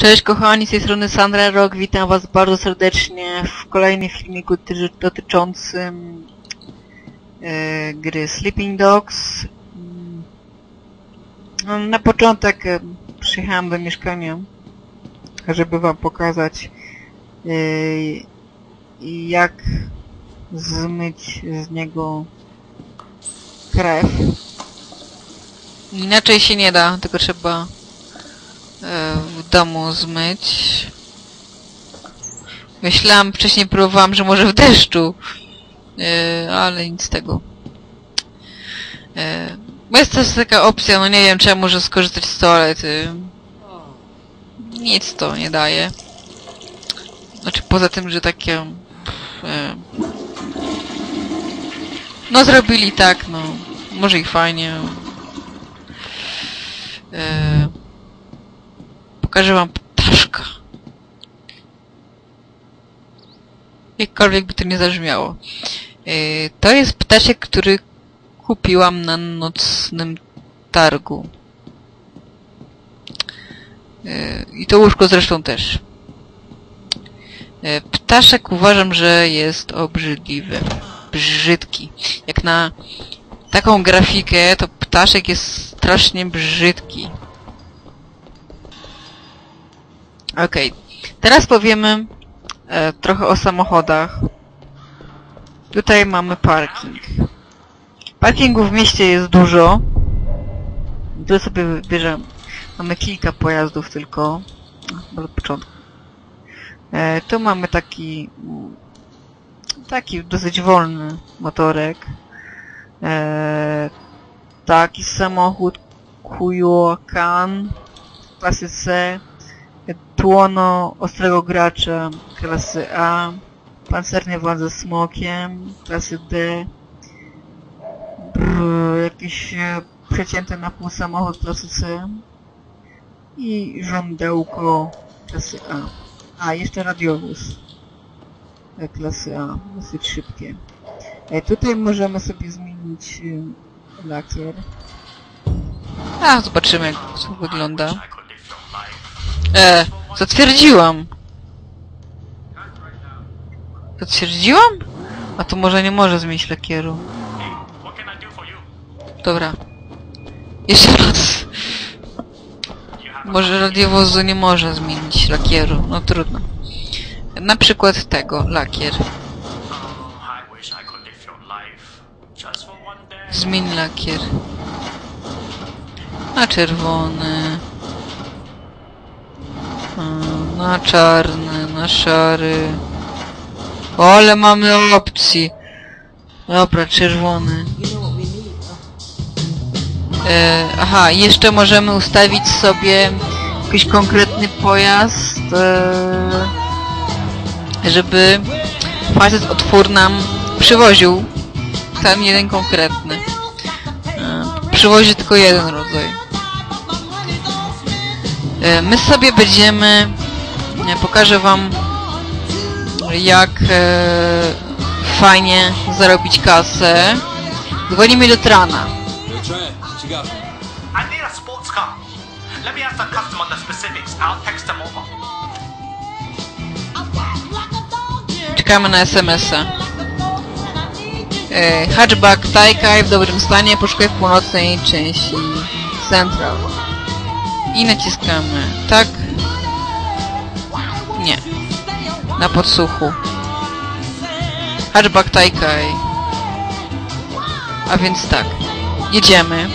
Cześć kochani, z tej strony Sandra Rock, witam was bardzo serdecznie w kolejnym filmiku doty- dotyczącym e, gry Sleeping Dogs. Mm, no, na początek e, przyjechałem do mieszkania, żeby wam pokazać e, jak zmyć z niego krew. Inaczej się nie da, tylko trzeba domu zmyć. Myślałam, wcześniej próbowałam, że może w deszczu, e, ale nic z tego. E, bo jest też taka opcja, no nie wiem, czy ja może skorzystać z toalety. Nic to nie daje. Znaczy poza tym, że takie... E, no zrobili tak, no. Może i fajnie. E, pokażę wam ptaszka. Jakkolwiek by to nie zabrzmiało. E, to jest ptaszek, który kupiłam na nocnym targu. E, I to łóżko zresztą też. E, Ptaszek uważam, że jest obrzydliwy. Brzydki. Jak na taką grafikę, to ptaszek jest strasznie brzydki. Okej. Teraz powiemy e, trochę o samochodach. Tutaj mamy parking. Parkingów w mieście jest dużo. Tu sobie wybierzemy. Mamy kilka pojazdów tylko. Od początku. E, tu mamy taki taki dosyć wolny motorek. E, taki samochód Kuyokan klasy C. Tłono ostrego gracza klasy A. Pancerny władze ze smokiem klasy D. Brr, jakiś e, przecięty na pół samochód klasy C. I żądełko klasy A. A, jeszcze radiowóz e, klasy A, dosyć szybkie. E, tutaj możemy sobie zmienić lakier. A, zobaczymy jak to wygląda. E, zatwierdziłam. Zatwierdziłam? A to może nie może zmienić lakieru. Dobra. Jeszcze raz. Może radiowozu nie może zmienić lakieru. No trudno. Na przykład tego, lakier. Zmień lakier. Na czerwony. Na czarny, na szary. O, ale mamy opcji. Dobra, czerwony. E, aha, jeszcze możemy ustawić sobie jakiś konkretny pojazd, e, żeby facet otwór nam przywoził ten jeden konkretny. E, przywozi tylko jeden rodzaj. E, my sobie będziemy... Pokażę wam jak e, fajnie zarobić kasę. Dzwonimy do Trana. Czekamy na SMS-a. E, hatchback Taycan w dobrym stanie, poszukaj w północnej części Central. I naciskamy tak. Na podsłuchu. Hatchback Taycan. A więc tak. Jedziemy.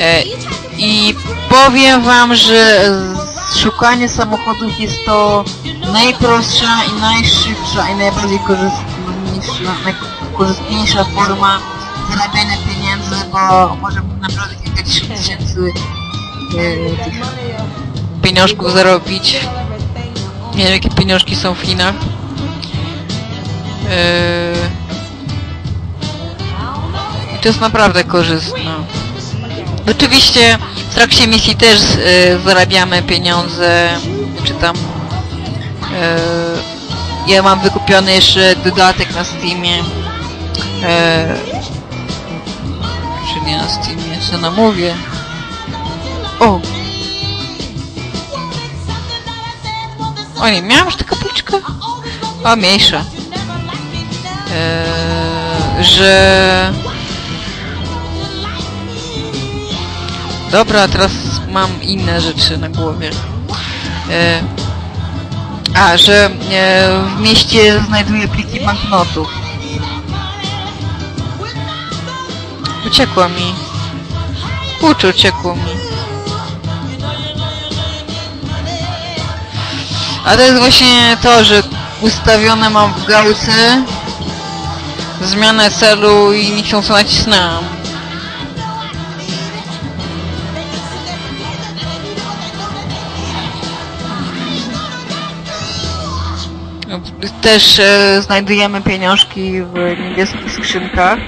E, I powiem wam, że szukanie samochodów jest to najprostsza i najszybsza i najbardziej korzystniejsza, najkorzystniejsza forma zarabiania pieniędzy, bo możemy naprawdę kilkadziesiąt tysięcy e, tych pieniążków zarobić. Nie wiem jakie pieniążki są w Chinach. I to jest naprawdę korzystne. Oczywiście w trakcie misji też e, zarabiamy pieniądze, czy tam e, ja mam wykupiony jeszcze dodatek na Steamie e, czy nie na Steamie, co namówię o O nie, miałam już tę kapliczkę? O, mniejsza. Eee, że... Dobra, teraz mam inne rzeczy na głowie. Eee, a, że e, w mieście znajduję pliki banknotów. Uciekło mi. Kurczę, uciekło mi. A to jest właśnie to, że ustawione mam w gałce zmianę celu i niechcąco nacisnęłam. Też e, znajdujemy pieniążki w niebieskich skrzynkach,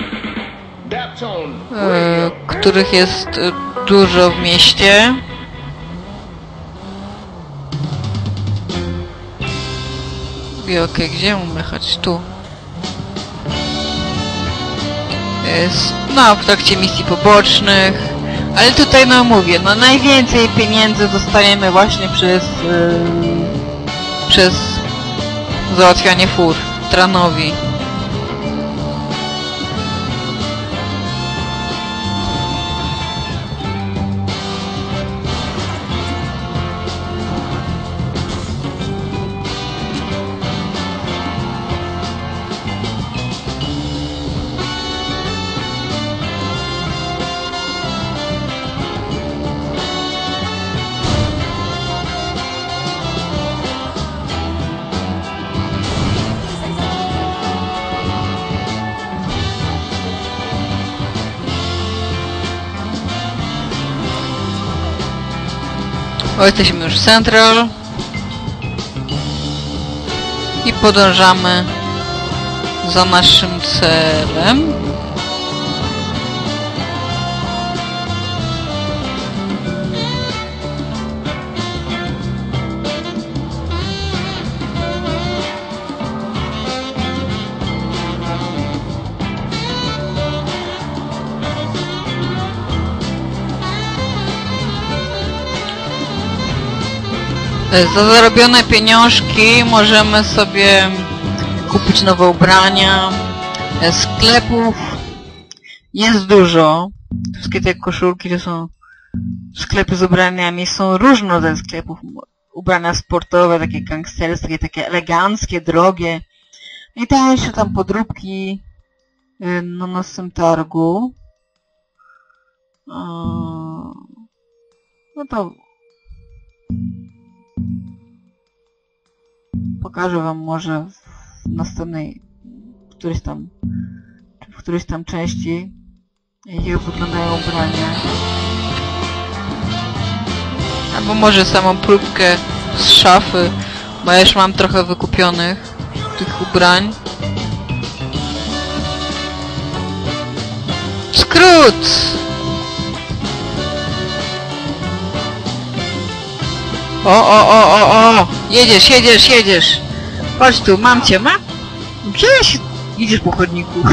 e, których jest e, dużo w mieście. I okej, gdzie mamy jechać? Tu. Jest, no, w trakcie misji pobocznych. Ale tutaj, no mówię, no najwięcej pieniędzy dostajemy właśnie przez... Yy, przez załatwianie fur. Tranowi. Jesteśmy już w Central. I podążamy za naszym celem. Za zarobione pieniążki możemy sobie kupić nowe ubrania. E, Sklepów jest dużo. Wszystkie te koszulki to są sklepy z ubraniami. Są różne rodzaje sklepów. Ubrania sportowe, takie gangsterskie, takie eleganckie, drogie. I tam jeszcze tam podróbki y, na naszym targu. No to pokażę wam może w następnej którejś tam w którejś tam części jak wyglądają ubrania. Albo może samą próbkę z szafy bo ja już mam trochę wykupionych tych ubrań. Skrót O, o, o, o, o! Jedziesz, jedziesz, jedziesz! Chodź tu, mam cię, mam? Gdzie się idziesz po chodniku?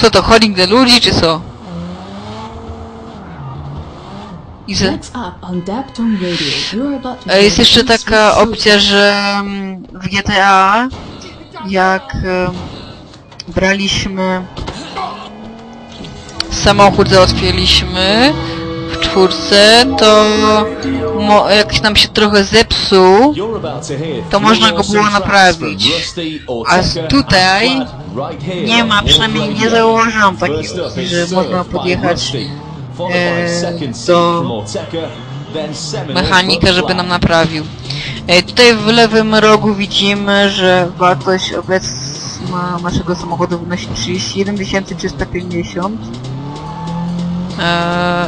Co to, chodnik dla ludzi, czy co? I ze... Next up on Daptone Radio, you are about to E, Jest jeszcze taka opcja, że mm, w GTA jak braliśmy samochód załatwialiśmy w czwórce, to mo, jak nam się trochę zepsuł, to można go było naprawić. A tutaj nie ma, przynajmniej nie zauważyłam opcji, że można podjechać e, do mechanika, żeby nam naprawił. E, tutaj w lewym rogu widzimy, że wartość obecna naszego samochodu wynosi 31 350 e,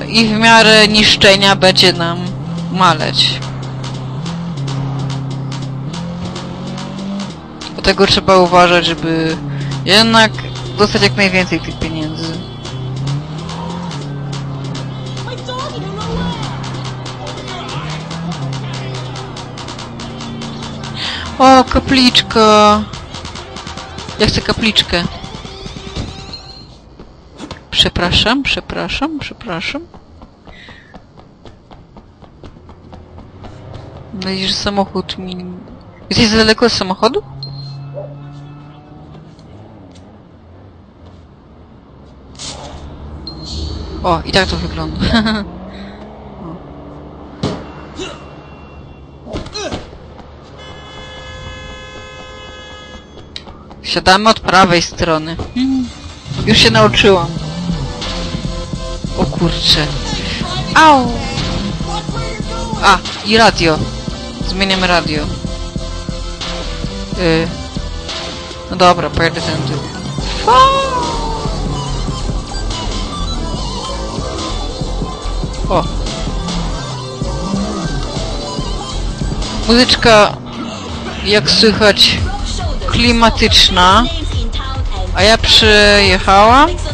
i w miarę niszczenia będzie nam maleć. Dlatego trzeba uważać, żeby jednak dostać jak najwięcej tych pieniędzy. O, kapliczka! Ja chcę kapliczkę. Przepraszam, przepraszam, przepraszam. Nadzieję, że samochód mi... Jesteś za daleko od samochodu? O, i tak to wygląda. Siadamy od prawej strony. Hmm. Już się nauczyłam. O kurcze. Au! A, i radio. Zmieniamy radio. Y... No dobra, pojadę tędy. O! Muzyczka, jak słychać, klimatyczna. A ja przyjechałam.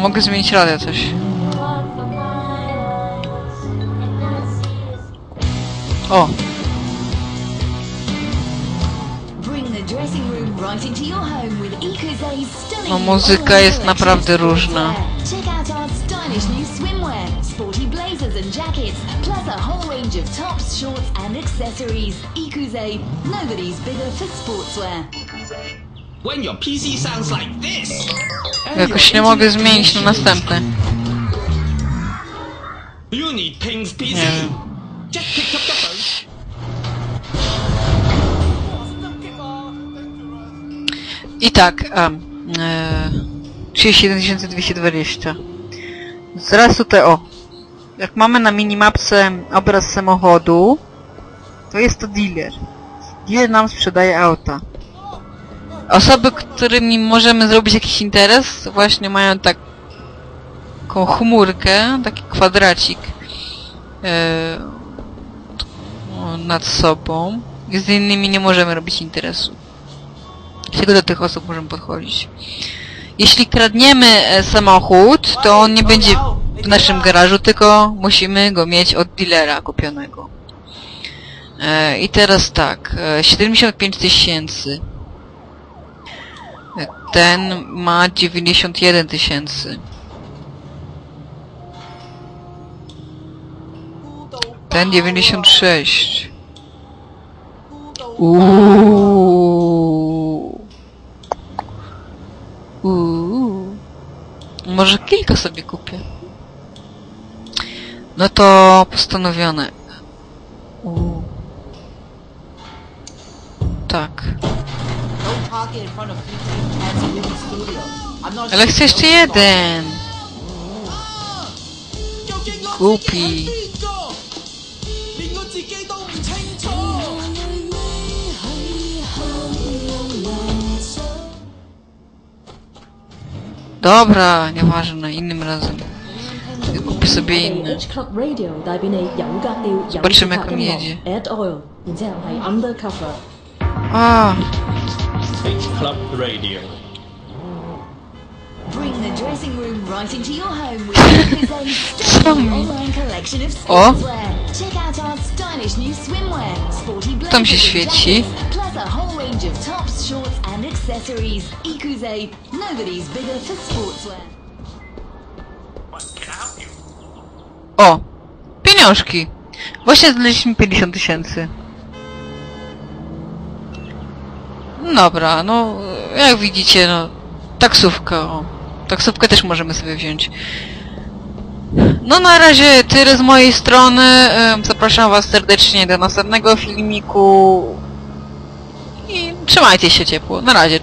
Mogę zmienić radio coś. O, Bring the dressing room right into your home with Ikuze's stunning No, muzyka all-in jest collection naprawdę of różna. sportswear. Check out our stylish new swimwear, sporty blazers and jackets, plus a whole range of tops, shorts and accessories. Ikuze, nobody's bigger for sportswear. when your PC sounds like this. Jakoś nie mogę zmienić na następny. Nie wiem. I tak, um, e, 37220. Zaraz tutaj, o. Jak mamy na minimapce obraz samochodu, to jest to dealer. Dealer nam sprzedaje auta. Osoby, którymi możemy zrobić jakiś interes, właśnie mają taką chmurkę, taki kwadracik o, nad sobą. Z innymi nie możemy robić interesu. Tylko do tych osób możemy podchodzić. Jeśli kradniemy e, samochód, to on nie będzie w naszym garażu, tylko musimy go mieć od dealera kupionego. E, I teraz tak, e, 75 tysięcy. Ten ma 91 tysięcy. Ten 96. Uuuu. Uuu. Może kilka sobie kupię. No to postanowione. Uuu. Tak. Ale chcę jeszcze jeden! Głupi! Dobra, nieważne, innym razem. Kupię sobie inny. Zobaczymy jak on jedzie. A. H Club Radio. Bring the dressing room right into your home with Ikuze's stunning online collection of O. sportswear. Check out our stylish new swimwear, sporty Tam się and świeci. plus a whole range of tops, shorts and accessories. Ikuze, nobody's bigger for sportswear. O! Pieniążki! Właśnie znaleźliśmy 50 tysięcy. Dobra, no jak widzicie, no taksówka, o. Taksówkę też możemy sobie wziąć. No na razie tyle z mojej strony. Zapraszam was serdecznie do następnego filmiku. I trzymajcie się ciepło. Na razie.